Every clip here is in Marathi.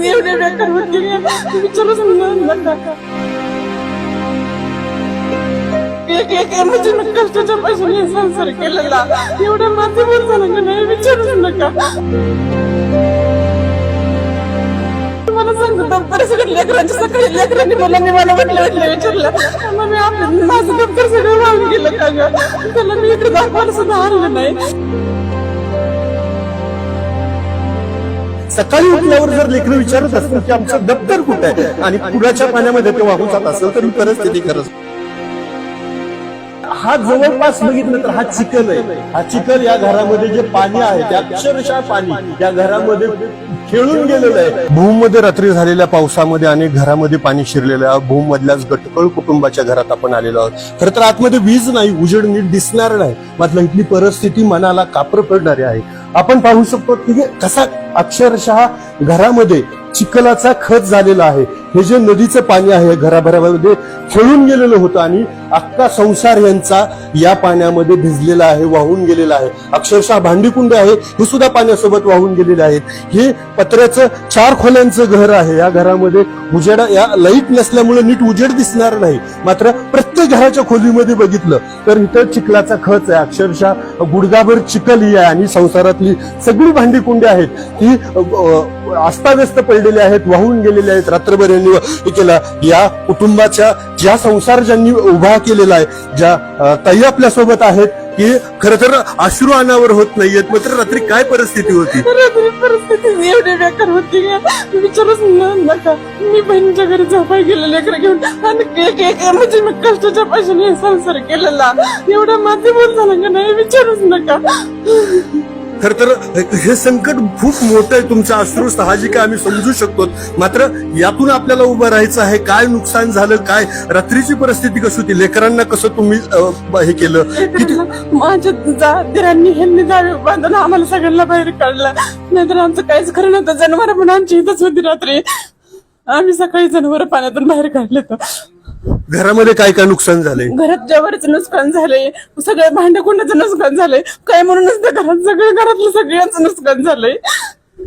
परिस्थिती एवढी बेकार होती का विचारूच नका एक एक म्हणजे मी कष्टाच्या पैशाने संसार केलेला. एवढा माध्यमात झाला नाही विचारूच नका. मला सांगतो दप्तर सगळं लेकरांच्या सकाळी लेकरांनी मला मी मला म्हटलं म्हटलं विचारलं. मग मी आपलं माझं दप्तर सगळं वाहून गेलं का ग? त्याला मी इकडे दाखवायला सुद्धा आणलं नाही. सकाळी उठल्यावर जर लेखन विचारत असतील की आमचं दप्तर कुठे आहे आणि पुराच्या पाण्यामध्ये ते वाहून जात असेल तर ही परिस्थिती खरंच हा जवळपास बघितलं तर हा चिखल आहे. हा चिखल या घरामध्ये जे पाणी आहे ते अक्षरशः पाणी या घरामध्ये खेळून गेलेलं आहे. भूममध्ये रात्री झालेल्या पावसामध्ये अनेक घरामध्ये पाणी शिरलेलं आहे. भूम मधल्याच गटकळ कुटुंबाच्या घरात आपण आलेलो आहोत. खरं तर आतमध्ये वीज नाही उजेड नीट दिसणार नाही. मात्र इथली परिस्थिती मनाला कापर पडणारी आहे. आपण पाहू शकतो की कसा अक्षरशः घरामध्ये चिखलाचा खत झालेला आहे. हे जे नदीचं पाणी आहे घराभरामध्ये खेळून गेलेलं होतं आणि अख्खा संसार यांचा या पाण्यामध्ये भिजलेला आहे वाहून गेलेला आहे. अक्षरशः भांडीकुंड आहे हे सुद्धा पाण्यासोबत वाहून गेलेले आहेत. हे पत्र्याचं चार खोल्यांचं घर आहे. या घरामध्ये उजेडा या लाइट नसल्यामुळे नीट उजेड दिसणार नाही. मात्र प्रत्येक घराच्या खोलीमध्ये बघितलं तर इथं चिखलाचा खच आहे. अक्षरशः गुडगाभर चिखल ही आहे आणि संसारातली सगळी भांडीकुंडी आहेत. ती अस्ताव्यस्त पडलेली आहेत वाहून गेलेले आहेत. रात्रभर यांनी हे या कुटुंबाच्या ज्या संसार ज्यांनी उभा केलेला आहे ज्या ताई आपल्यासोबत आहेत की खर तर अश्रू अनावर होत नाहीयेत. मात्र रात्री काय परिस्थिती होती? रात्री परिस्थिती एवढी बेकार होती. विचारूच नका. मी बहिणीच्या घरी झोपाय गेले लेकर घेऊन. आणि म्हणजे मी कष्टाच्या पैशाने संसार केलेला. एवढा माध्यमात झाला का नाही? विचारूच नका. खर तर हे संकट खूप मोठं आहे तुमचं अश्रू साहजिक आहे आम्ही समजू शकतो. मात्र यातून आपल्याला उभं राहायचं आहे काय नुकसान झालं काय रात्रीची परिस्थिती कशी होती लेकरांना कसं तुम्ही हे केलं? किती माझ्या ह्यांनी जावे बांधून आम्हाला सगळ्यांना बाहेर काढला. नाहीतर आमचं काहीच खरं नव्हतं. जनावर पण आमची इथंच होती रात्री. आम्ही सकाळी जनावर पाण्यातून बाहेर काढले तर. घरामध्ये काय काय नुकसान झालंय? घरात जेवणाचं नुकसान झालंय सगळं भांडकुंडाचं नुकसान झालंय काय म्हणूनच त्या घरात सगळं घरातलं सगळ्यांचं नुकसान झालंय.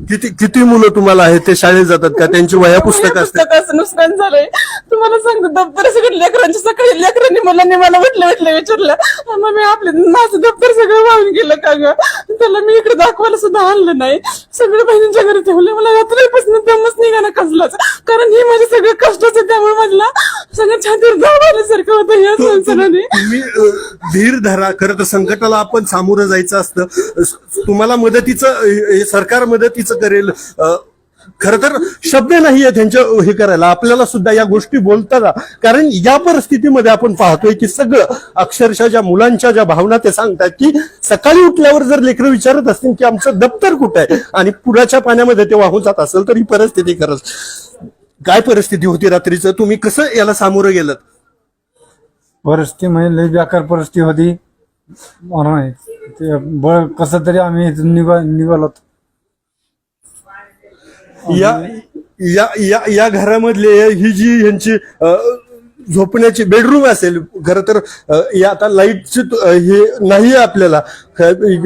किती किती मुलं तुम्हाला आहेत? ते शाळेत जातात का? त्यांची वया पुस्तक असतात? पुस्तकाचं नुकसान झालंय. तुम्हाला सांगतो दप्तर सगळं लेकरांच्या सकाळी लेकरांनी मला मला म्हटलं म्हटलं विचारलं मग मी आपले माझं दप्तर सगळं वाहून गेलं का ग? त्याला मी इकडे दाखवायला सुद्धा आणलं नाही. सगळं बहिणींच्या घरी ठेवलं मला रात्रीपासून दमच निघाला कसलाच. कारण हे माझे सगळे कष्टच आहे त्यामुळे मला सगळं जाव आल्यासारखं होतं या संसाराने तुम्ही अ, धीर धरा. खरं तर संकटाला आपण सामोरं जायचं असतं. स- तुम्हाला मदतीचं अ, हे सरकार मदतीचं करेल. अ, खरं तर शब्द नाही आहे त्यांच्या हे करायला. आपल्याला सुद्धा या गोष्टी बोलताना कारण या परिस्थितीमध्ये आपण पाहतोय की सगळं अक्षरशः ज्या मुलांच्या ज्या भावना ते सांगतात की सकाळी उठल्यावर जर लेकरं विचारत असतील की आमचं दप्तर कुठे आहे? आणि पुराच्या पाण्यामध्ये ते वाहून जात असेल तर ही परिस्थिती खरंच काय परिस्थिती होती रात्रीचं? तुम्ही कसं याला सामोरं गेलं परिस्थिती म्हणजे लई बेकार परिस्थिती होती. म्हणून. ते बळ कसं तरी आम्ही इथून निघा निघालो या या या या घरामधले ही जी यांची अ, झोपण्याची बेडरूम असेल खर तर या आता लाईटची हे नाही आपल्याला.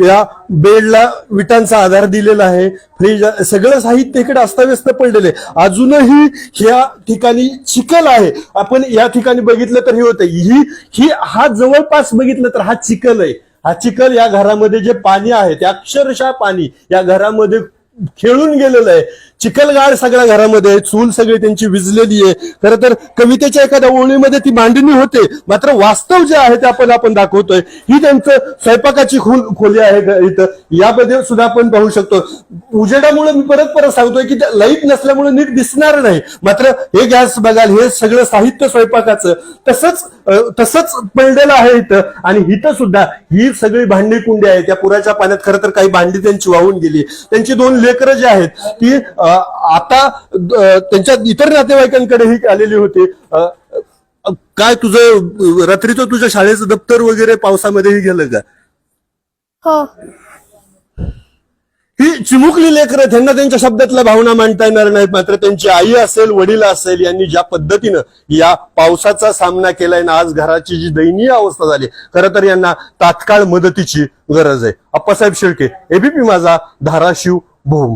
या बेडला विटांचा आधार दिलेला आहे फ्रीज सगळं साहित्य इकडे अस्ताव्यस्त पडलेले अजूनही ह्या ठिकाणी चिखल आहे. आपण या ठिकाणी बघितलं तर हे होतं ही ही हा जवळपास बघितलं तर हा चिखल आहे. हा चिखल या घरामध्ये जे पाणी आहे ते अक्षरशः पाणी या घरामध्ये खेळून गेलेलं आहे. चिखलगाड सगळ्या घरामध्ये चूल सगळी त्यांची विजलेली आहे. खरं तर कवितेच्या एखाद्या ओळीमध्ये ती मांडणी होते. मात्र वास्तव जे आहे ते आपण आपण दाखवतोय. ही त्यांचं स्वयंपाकाची खोल खोली आहे इथं. यामध्ये सुद्धा आपण पाहू शकतो. उजेडामुळे मी परत परत सांगतोय की लाइट नसल्यामुळे नीट दिसणार नाही. मात्र हे गॅस बघाल हे सगळं साहित्य स्वयंपाकाचं. तसंच तसंच पडलेलं आहे इथं. आणि इथं सुद्धा ही सगळी भांडी कुंडी आहे त्या पुराच्या पाण्यात खरं तर काही भांडी त्यांची वाहून गेली. त्यांची दोन लेकरं जी आहेत ती आता त्यांच्या इतर नातेवाईकांकडे ही आलेली होती. काय तुझं रात्रीचं तुझ्या शाळेचं दप्तर वगैरे पावसामध्येही गेलं का? हो. ही चिमुकली लेकरं त्यांना त्यांच्या शब्दातल्या भावना मांडता येणार नाहीत. मात्र त्यांची आई असेल वडील असेल यांनी ज्या पद्धतीनं या पावसाचा सामना केलाय ना आज घराची जी दयनीय अवस्था झाली खरं तर यांना तात्काळ मदतीची गरज आहे. अप्पासाहेब शेळके एबीपी माझा धाराशिव भूम.